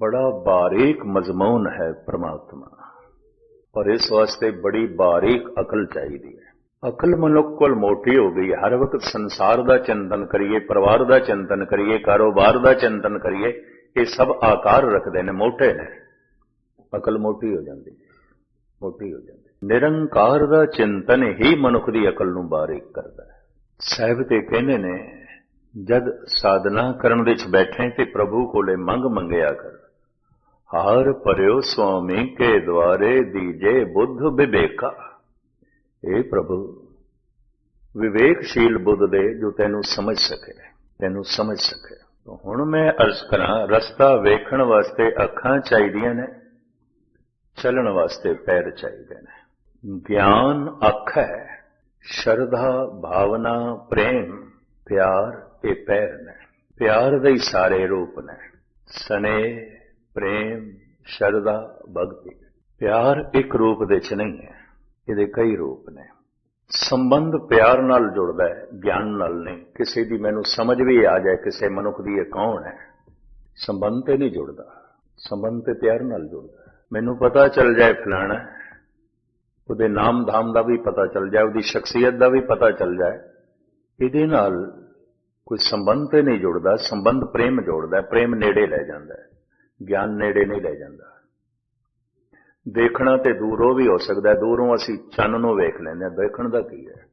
ਬੜਾ ਬਾਰੀਕ ਮਜ਼ਮੂਨ ਹੈ ਪ੍ਰਮਾਤਮਾ ਔਰ ਇਸ ਵਾਸਤੇ ਬੜੀ ਬਾਰੀਕ ਅਕਲ ਚਾਹੀਦੀ ਹੈ ਅਕਲ ਮਨੁੱਖ ਕੋਲ ਮੋਟੀ ਹੋ ਗਈ ਹਰ ਵਕਤ ਸੰਸਾਰ ਦਾ ਚਿੰਤਨ ਕਰੀਏ ਪਰਿਵਾਰ ਦਾ ਚਿੰਤਨ ਕਰੀਏ ਕਾਰੋਬਾਰ ਦਾ ਚਿੰਤਨ ਕਰੀਏ ਇਹ ਸਭ ਆਕਾਰ ਰੱਖਦੇ ਨੇ ਮੋਟੇ ਨੇ ਅਕਲ ਮੋਟੀ ਹੋ ਜਾਂਦੀ ਹੈ ਮੋਟੀ ਹੋ ਜਾਂਦੀ ਨਿਰੰਕਾਰ ਦਾ ਚਿੰਤਨ ਹੀ ਮਨੁੱਖ ਦੀ ਅਕਲ ਨੂੰ ਬਾਰੀਕ ਕਰਦਾ ਹੈ ਸਾਹਿਬ ਤੇ ਕਹਿੰਦੇ ਨੇ ਜਦ ਸਾਧਨਾ ਕਰਨ ਵਿੱਚ ਬੈਠੇ ਤੇ ਪ੍ਰਭੂ ਕੋਲੇ ਮੰਗ ਮੰਗਿਆ ਕਰ ਹਾਰ ਪਰਿਓ ਸੁਆਮੀ ਕੇ ਦਵਾਰੇ ਦੀਜੇ ਬੁੱਧ ਵਿਵੇਕਾ। ਇਹ ਪ੍ਰਭੂ ਵਿਵੇਕਸ਼ੀਲ ਬੁੱਧ ਦੇ ਜੋ ਤੈਨੂੰ ਸਮਝ ਸਕੇ, ਤੈਨੂੰ ਸਮਝ ਸਕੇ। ਹੁਣ ਮੈਂ ਅਰਜ਼ ਕਰਾਂ, ਰਸਤਾ ਵੇਖਣ ਵਾਸਤੇ ਅੱਖਾਂ ਚਾਹੀਦੀਆਂ ਨੇ, ਚੱਲਣ ਵਾਸਤੇ ਪੈਰ ਚਾਹੀਦੇ ਨੇ। ਗਿਆਨ ਅੱਖ ਹੈ, ਸ਼ਰਧਾ, ਭਾਵਨਾ, ਪ੍ਰੇਮ, ਪਿਆਰ ਇਹ ਪੈਰ ਨੇ। ਪਿਆਰ ਦੇ ਸਾਰੇ ਰੂਪ ਨੇ। ਸਨੇ ਪ੍ਰੇਮ, ਸ਼ਰਧਾ, ਭਗਤੀ। ਪਿਆਰ ਇੱਕ ਰੂਪ ਦੇ ਚ ਨਹੀਂ ਹੈ, ਇਹਦੇ ਕਈ ਰੂਪ ਨੇ। ਸੰਬੰਧ ਪਿਆਰ ਨਾਲ ਜੁੜਦਾ ਹੈ, ਗਿਆਨ ਨਾਲ ਨਹੀਂ। ਕਿਸੇ ਦੀ ਮੈਨੂੰ ਸਮਝ ਵੀ ਆ ਜਾਏ, ਕਿਸੇ ਮਨੁੱਖ ਦੀ ਇਹ ਕੌਣ ਹੈ? ਸੰਬੰਧ ਤੇ ਨਹੀਂ ਜੁੜਦਾ। ਸੰਬੰਧ ਤੇ ਪਿਆਰ ਨਾਲ ਜੁੜਦਾ ਮੈਨੂੰ ਪਤਾ ਚੱਲ ਜਾਏ ਫਲਾਣਾ, ਉਹਦੇ ਨਾਮ ਧਾਮ ਦਾ ਵੀ ਪਤਾ ਚੱਲ ਜਾਏ, ਉਹਦੀ ਸ਼ਖਸੀਅਤ ਦਾ ਵੀ ਪਤਾ ਚੱਲ ਜਾਏ। ਇਹਦੇ ਨਾਲ ਕੋਈ ਸੰਬੰਧ ਤੇ ਨਹੀਂ ਜੁੜਦਾ, ਸੰਬੰਧ ਪ੍ਰੇਮ ਜੋੜਦਾ ਪ੍ਰੇਮ ਨੇੜੇ ਲੈ ਜਾਂਦਾ ਗਿਆਨ ਨੇੜੇ ਨਹੀਂ ਲੈ ਜਾਂਦਾ। ਦੇਖਣਾ ਤੇ ਦੂਰੋਂ ਵੀ ਹੋ ਸਕਦਾ ਦੂਰੋਂ ਅਸੀਂ ਚੰਨ ਨੂੰ ਵੇਖ ਲੈਂਦੇ ਹਾਂ। ਦੇਖਣ ਦਾ ਕੀ ਹੈ?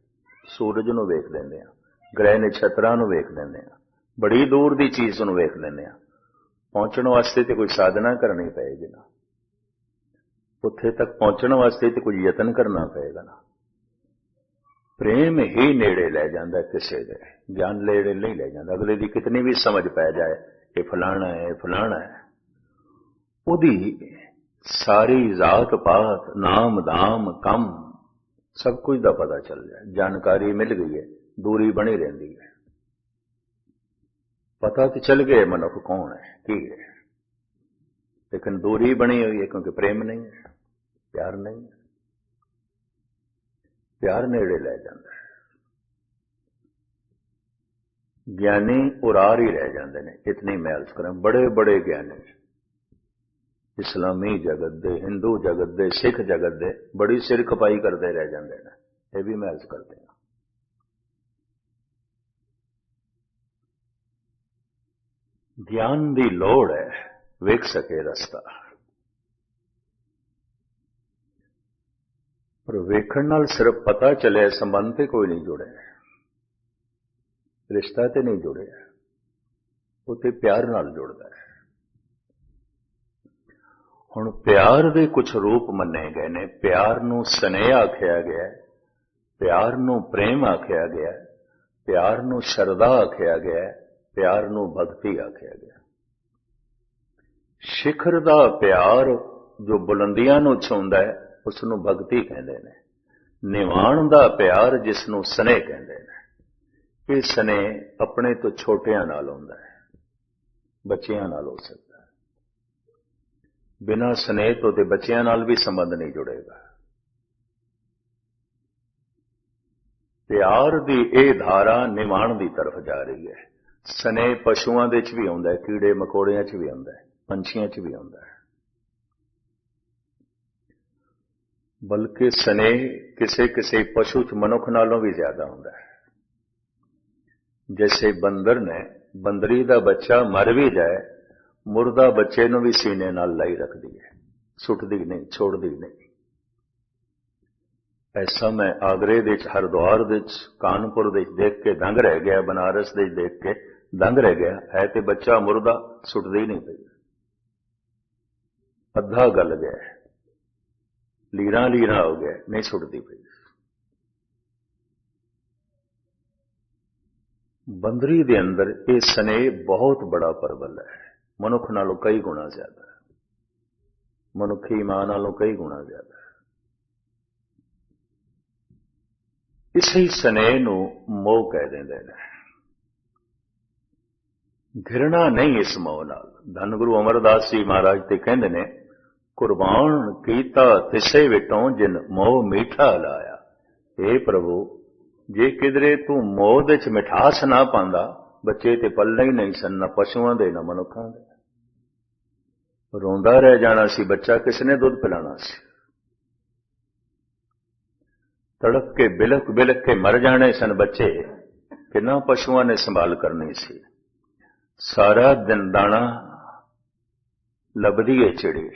ਸੂਰਜ ਨੂੰ ਵੇਖ ਲੈਂਦੇ ਹਾਂ। ਗ੍ਰਹਿ ਨਛਤਰਾਂ ਨੂੰ ਵੇਖ ਲੈਂਦੇ ਹਾਂ। ਬੜੀ ਦੂਰ ਦੀ ਚੀਜ਼ ਨੂੰ ਵੇਖ ਲੈਂਦੇ ਹਾਂ। ਪਹੁੰਚਣ ਵਾਸਤੇ ਤੇ ਕੋਈ ਸਾਧਨਾ ਕਰਨੀ ਪਏਗੀ ਨਾ। ਉੱਥੇ ਤੱਕ ਪਹੁੰਚਣ ਵਾਸਤੇ ਤੇ ਕੋਈ ਯਤਨ ਕਰਨਾ ਪਏਗਾ ਨਾ। ਪ੍ਰੇਮ ਹੀ ਨੇੜੇ ਲੈ ਜਾਂਦਾ ਕਿਸੇ ਦੇ। ਗਿਆਨ ਨੇੜੇ ਨਹੀਂ ਲੈ ਜਾਂਦਾ। ਅਗਲੇ ਦੀ ਕਿਤਨੀ ਵੀ ਸਮਝ ਪੈ ਜਾਏ, ਇਹ ਫਲਾਣਾ ਹੈ, ਇਹ ਫਲਾਣਾ ਹੈ। ਉਹਦੀ ਸਾਰੀ ਜ਼ਾਤ ਪਾਤ, ਨਾਮ ਦਾਮ ਕੰਮ ਸਭ ਕੁਝ ਦਾ ਪਤਾ ਚੱਲ ਜਾਏ ਜਾਣਕਾਰੀ ਮਿਲ ਗਈ ਹੈ, ਦੂਰੀ ਬਣੀ ਰਹਿੰਦੀ ਹੈ। ਪਤਾ ਤੇ ਚੱਲ ਗਿਆ ਮਨੁੱਖ ਕੌਣ ਹੈ, ਕੀ ਹੈ। ਲੇਕਿਨ ਦੂਰੀ ਬਣੀ ਹੋਈ ਹੈ ਕਿਉਂਕਿ ਪ੍ਰੇਮ ਨਹੀਂ ਹੈ, ਪਿਆਰ ਨਹੀਂ ਹੈ। ਪਿਆਰ ਨੇੜੇ ਲੈ ਜਾਂਦਾ ਹੈ। ਗਿਆਨੀ ਉਰਾਰ ਹੀ ਰਹਿ ਜਾਂਦੇ ਨੇ, ਇਤਨੀ ਮੈਲਸ ਕਰਾਂ ਬੜੇ ਬੜੇ ਗਿਆਨੀ। ਇਸਲਾਮੀ ਜਗਤ ਦੇ ਹਿੰਦੂ ਜਗਤ ਦੇ ਸਿੱਖ ਜਗਤ ਦੇ ਬੜੀ ਸਿਰ ਖਪਾਈ ਕਰਦੇ ਰਹਿ ਜਾਂਦੇ ਨੇ ਇਹ ਵੀ ਮੈਲਸ ਕਰਦੇ ਨੇ ਗਿਆਨ ਦੀ ਲੋੜ ਹੈ ਵੇਖ ਸਕੇ ਰਸਤਾ ਪਰ ਵੇਖਣ ਨਾਲ ਸਿਰਫ ਪਤਾ ਚੱਲੇ ਸੰਬੰਧ ਤੇ ਕੋਈ ਨਹੀਂ ਜੁੜਿਆ ਰਿਸ਼ਤਾ ਤੇ ਨਹੀਂ ਜੁੜਿਆ ਉਹ ਤੇ ਪਿਆਰ ਨਾਲ ਜੁੜਦਾ ਹੈ ਹੁਣ ਪਿਆਰ ਦੇ ਕੁਝ ਰੂਪ ਮੰਨੇ ਗਏ ਨੇ। ਪਿਆਰ ਨੂੰ ਸਨੇਹ ਆਖਿਆ ਗਿਆ, ਪਿਆਰ ਨੂੰ ਪ੍ਰੇਮ ਆਖਿਆ ਗਿਆ, ਪਿਆਰ ਨੂੰ ਸ਼ਰਧਾ ਆਖਿਆ ਗਿਆ, ਪਿਆਰ ਨੂੰ ਭਗਤੀ ਆਖਿਆ ਗਿਆ। ਸਿਖਰ ਦਾ ਪਿਆਰ ਜੋ ਬੁਲੰਦੀਆਂ ਨੂੰ ਛੂੰਦਾ ਹੈ ਉਸ ਨੂੰ ਭਗਤੀ ਕਹਿੰਦੇ ਨੇ। ਨਿਵਾਣ ਦਾ ਪਿਆਰ ਜਿਸ ਨੂੰ ਸਨੇਹ ਕਹਿੰਦੇ ਨੇ। ਇਹ ਸਨੇਹ ਆਪਣੇ ਤੋਂ ਛੋਟਿਆਂ ਨਾਲ ਹੁੰਦਾ ਹੈ, ਬੱਚਿਆਂ ਨਾਲ ਹੋ ਸਕਦਾ ਬਿਨਾਂ ਸਨੇਹ ਤੋਂ ਤੇ ਬੱਚਿਆਂ ਨਾਲ ਵੀ ਸੰਬੰਧ ਨਹੀਂ ਜੁੜੇਗਾ। ਪਿਆਰ ਦੀ ਇਹ ਧਾਰਾ ਨਿਵਾਣ ਦੀ ਤਰਫ ਜਾ ਰਹੀ ਹੈ। ਸਨੇਹ ਪਸ਼ੂਆਂ ਦੇ ਚ ਵੀ ਆਉਂਦਾ ਕੀੜੇ ਮਕੌੜਿਆਂ ਚ ਵੀ ਆਉਂਦਾ ਪੰਛੀਆਂ ਚ ਵੀ ਆਉਂਦਾ ਬਲਕਿ ਸਨੇਹ ਕਿਸੇ ਕਿਸੇ ਪਸ਼ੂ ਚ ਮਨੁੱਖ ਨਾਲੋਂ ਵੀ ਜ਼ਿਆਦਾ ਹੁੰਦਾ ਹੈ। ਜੈਸੇ ਬੰਦਰ ਨੇ, ਬੰਦਰੀ ਦਾ ਬੱਚਾ ਮਰ ਵੀ ਜਾਏ ਮੁਰਦਾ ਬੱਚੇ ਨੂੰ ਵੀ ਸੀਨੇ ਨਾਲ ਲਾਈ ਰੱਖਦੀ ਹੈ। ਸੁੱਟਦੀ ਨਹੀਂ, ਛੋੜਦੀ ਨਹੀਂ। ਐਸਾ ਮੈਂ ਆਗਰੇ ਦੇ ਵਿੱਚ, ਹਰਦੁਆਰ ਦੇ ਚ ਕਾਨਪੁਰ ਦੇ ਦੇਖ ਕੇ ਦੰਗ ਰਹਿ ਗਿਆ, ਬਨਾਰਸ ਦੇ ਦੇਖ ਕੇ ਦੰਗ ਰਹਿ ਗਿਆ। ਹੈ ਤੇ ਬੱਚਾ ਮੁਰਦਾ, ਸੁੱਟਦੀ ਨਹੀਂ ਪਈ। ਅੱਧਾ ਗਲ ਗਿਆ। ਲੀਰਾਂ ਲੀਰਾਂ ਹੋ ਗਿਆ, ਨਹੀਂ ਸੁੱਟਦੀ ਪਈ। ਬੰਦਰੀ ਦੇ ਅੰਦਰ ਇਹ ਸਨੇਹ ਬਹੁਤ ਬੜਾ ਪਰਬਲ ਹੈ। ਮਨੁੱਖ ਨਾਲੋਂ ਕਈ ਗੁਣਾ ਜ਼ਿਆਦਾ ਹੈ। ਮਨੁੱਖੀ ਮਾਂ ਨਾਲੋਂ ਕਈ ਗੁਣਾ ਜ਼ਿਆਦਾ ਹੈ। ਇਸੇ ਸਨੇਹ ਨੂੰ ਮੋਹ ਕਹਿ ਦਿੰਦੇ ਨੇ। ਘਿਰਣਾ ਨਹੀਂ ਇਸ ਮੋਹ ਨਾਲ। ਧੰਨ ਗੁਰੂ ਅਮਰਦਾਸ ਜੀ ਮਹਾਰਾਜ ਤੇ ਕਹਿੰਦੇ ਨੇ, ਕੁਰਬਾਨ ਕੀਤਾ ਤਿਸੇ ਵਿਟੋਂ ਜਿਨ ਮੋਹ ਮੀਠਾ ਲਾਇਆ। ਏ ਪ੍ਰਭੂ, ਜੇ ਕਿਧਰੇ ਤੂੰ ਮੋਹ ਦੇ ਚ ਮਿਠਾਸ ਨਾ ਪਾਉਂਦਾ ਬੱਚੇ ਤੇ ਪੱਲੇ ਹੀ ਨਹੀਂ ਸਨ, ਨਾ ਪਸ਼ੂਆਂ ਦੇ, ਨਾ ਮਨੁੱਖਾਂ ਦੇ। ਰੋਂਦਾ ਰਹਿ ਜਾਣਾ ਸੀ ਬੱਚਾ, ਕਿਸ ਨੇ ਦੁੱਧ ਪਿਲਾਣਾ ਸੀ। ਤੜਕ ਕੇ ਬਿਲਕ ਬਿਲਕ ਕੇ ਮਰ ਜਾਣੇ ਸਨ ਬੱਚੇ, ਕਿੰਨਾ ਪਸ਼ੂਆਂ ਨੇ ਸੰਭਾਲ ਕਰਨੀ ਸੀ। ਸਾਰਾ ਦਿਨ ਦਾਣਾ ਲੱਭਦੀ ਏ ਚਿੜੀ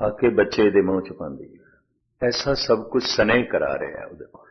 ਆ ਕੇ ਬੱਚੇ ਦੇ ਮੂੰਹ ਚ ਪਾਉਂਦੀ ਐਸਾ ਸਭ ਕੁਝ ਸਨੇ ਕਰਾ ਰਿਹਾ ਉਹਦੇ ਕੋਲ।